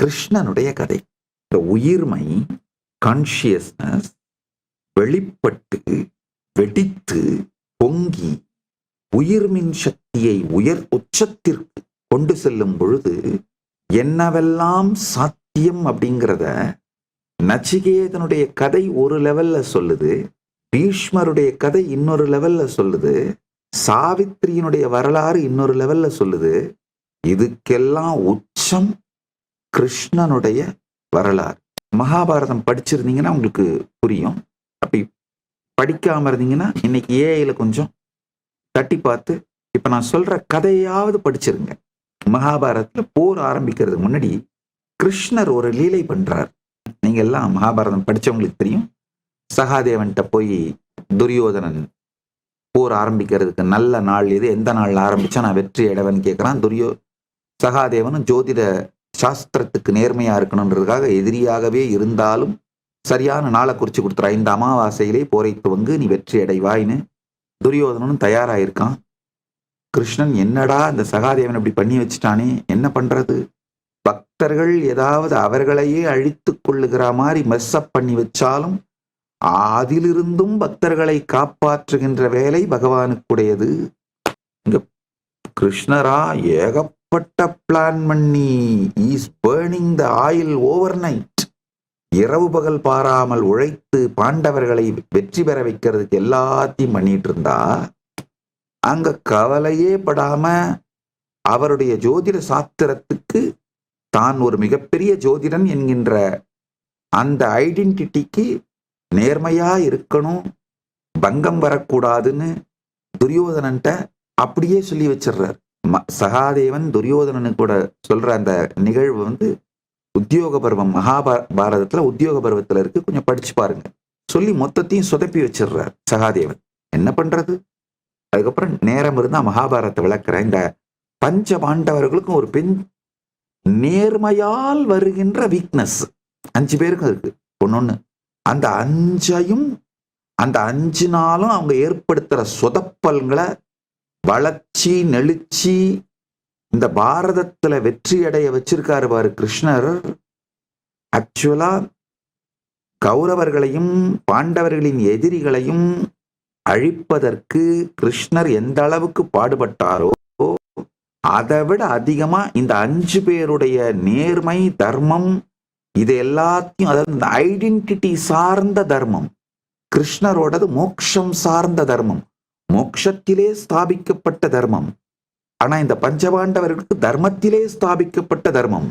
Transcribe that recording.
கிருஷ்ணனுடைய கதை. இந்த உயிர்மை கான்ஷியஸ்னஸ் வெளிப்பட்டு வெடித்து பொங்கி உயிர்மின் சக்தியை உயர் உச்சத்திற்கு கொண்டு செல்லும் பொழுது என்னவெல்லாம் சாத்தியம் அப்படிங்கிறத நச்சிகேதனுடைய கதை ஒரு லெவல்ல சொல்லுது. பீஷ்மருடைய கதை இன்னொரு லெவல்ல சொல்லுது. சாவித்திரியினுடைய வரலாறு இன்னொரு லெவல்ல சொல்லுது. இதுக்கெல்லாம் உச்சம் கிருஷ்ணனுடைய வரலாறு. மகாபாரதம் படிச்சிருந்தீங்கன்னா உங்களுக்கு புரியும். அப்படி படிக்காம இருந்தீங்கன்னா இன்னைக்கு ஏஐல கொஞ்சம் தட்டி பார்த்து இப்ப நான் சொல்ற கதையாவது படிச்சிருங்க. மகாபாரதத்துல போர் ஆரம்பிக்கிறதுக்கு முன்னாடி கிருஷ்ணர் ஒரு லீலை பண்றார். நீங்க எல்லாம் மகாபாரதம் படிச்சவங்களுக்கு தெரியும். சகாதேவன்கிட்ட போய் துரியோதனன் போர் ஆரம்பிக்கிறதுக்கு நல்ல நாள் இது எந்த நாள் ஆரம்பிச்சா நான் வெற்றி அடைவன் கேட்கிறான் துரியோ சகாதேவனும் ஜோதிட சாஸ்திரத்துக்கு நேர்மையா இருக்கணுன்றதுக்காக எதிரியாகவே இருந்தாலும் சரியான நாளை குறிச்சு கொடுத்துறா இந்த அமாவாசையிலே போரை துவங்கு நீ வெற்றி அடைவாயின்னு துரியோதனனும் தயாராயிருக்கான். கிருஷ்ணன் என்னடா இந்த சகாதேவன் இப்படி பண்ணி வச்சுட்டானே என்ன பண்றது? பக்தர்கள் ஏதாவது அவர்களையே அழித்து கொள்ளுகிற மாதிரி மெஸ்அப் பண்ணி வச்சாலும் அதிலிருந்தும் பக்தர்களை காப்பாற்றுகின்ற வேலை பகவானுக்குடையது. இங்க கிருஷ்ணரா பட்ட பிளான் பண்ணி is burning the oil overnight இரவு பகல் பாராமல் உழைத்து பாண்டவர்களை வெற்றி பெற வைக்கிறதுக்கு எல்லாத்தையும் பண்ணிட்டு இருந்தா. அங்க கவலையே படாம அவருடைய ஜோதிட சாஸ்திரத்துக்கு தான் ஒரு மிகப்பெரிய ஜோதிடன் என்கின்ற அந்த ஐடென்டிட்டிக்கு நேர்மையா இருக்கணும் பங்கம் வரக்கூடாதுன்னு துரியோதனன்ட்ட அப்படியே சொல்லி வச்சிடுறாரு. சகாதேவன் துரியோதனனு கூட சொல்ற அந்த நிகழ்வு வந்து உத்தியோக பருவம் மகாபாரதத்துல உத்தியோக பருவத்துல இருக்கு. கொஞ்சம் படிச்சு பாருங்க. சொல்லி மொத்தத்தையும் சொதப்பி வச்சிடுறார் சகாதேவன். என்ன பண்றது? அதுக்கப்புறம் நேரம் இருந்தா மகாபாரதத்தை விளக்குற. இந்த பஞ்ச பாண்டவர்களுக்கும் ஒரு பெண் நேர்மையால் வருகின்ற வீக்னஸ் அஞ்சு பேருக்கும் இருக்கு. ஒன்னொன்னு அந்த அஞ்சையும் அந்த அஞ்சு நாளும் அவங்க ஏற்படுத்துற சொதப்பல்களை வளர்ச்சி நெளிச்சி இந்த பாரதத்துல வெற்றி அடைய வச்சிருக்காரு பாரு கிருஷ்ணர். ஆக்சுவலா கௌரவர்களையும் பாண்டவர்களின் எதிரிகளையும் அழிப்பதற்கு கிருஷ்ணர் எந்த அளவுக்கு பாடுபட்டாரோ அதை விட அதிகமா இந்த அஞ்சு பேருடைய நேர்மை தர்மம் இது எல்லாத்தையும் அதாவது இந்த ஐடென்டிட்டி சார்ந்த தர்மம் கிருஷ்ணரோடது மோக்ஷம் சார்ந்த தர்மம் மோக்ஷத்திலே ஸ்தாபிக்கப்பட்ட தர்மம். ஆனா இந்த பஞ்சபாண்டவர்களுக்கு தர்மத்திலே ஸ்தாபிக்கப்பட்ட தர்மம்.